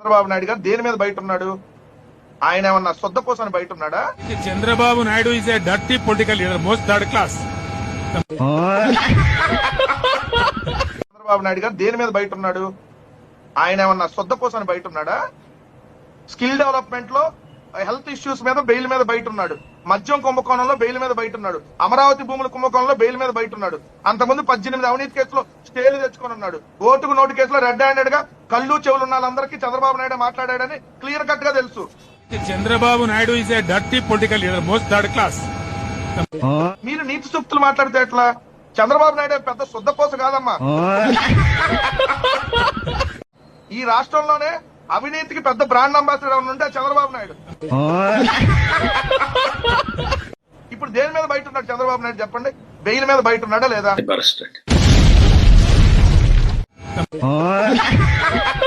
చంద్రబాబు నాయుడు గారు దేని మీద బయట ఉన్నాడు ఆయన ఏమన్నా సొద్ద కోసం బయట ఉన్నాడా Chandrababu Naidu is a dirty political leader most third class Chandrababu Naidu గారు దేని మీద బయట ఉన్నాడు ఆయన ఏమన్నా సొద్ద కోసం బయట ఉన్నాడా స్కిల్ డెవలప్మెంట్లో హెల్త్ ఇష్యూస్ మీద బెయిల్ మీద బయట ఉన్నాడు మద్యం కుంభకోణంలో బెయిల్ మీద బయట ఉన్నాడు అమరావతి భూముల కుంభకోణంలో బెయిల్ మీద బయట ఉన్నాడు అంతకుముందు పద్దెనిమిది అవినీతి కేసులో స్టేలు తెచ్చుకొని ఉన్నాడు. ఓటుకు నోటు కేసులో రెడ్ హ్యాండెడ్గా కళ్ళు చెవులు ఉన్న వాళ్ళందరికీ చంద్రబాబు నాయుడు మాట్లాడాడని క్లియర్ కట్గా తెలుసు. Chandrababu Naidu is a dirty political leader most third class మీరు నీతి సూక్తులు మాట్లాడితే ఎట్లా? చంద్రబాబు నాయుడు పెద్ద శుద్ధ పోస కాదమ్మా. ఈ రాష్ట్రంలోనే అవినీతికి పెద్ద బ్రాండ్ అంబాసిడర్ ఉంటే చంద్రబాబు నాయుడు. ఇప్పుడు దేని మీద బయట ఉన్నాడు చంద్రబాబు నాయుడు చెప్పండి? బెయిల్ మీద బయట ఉన్నాడా లేదా? 哎。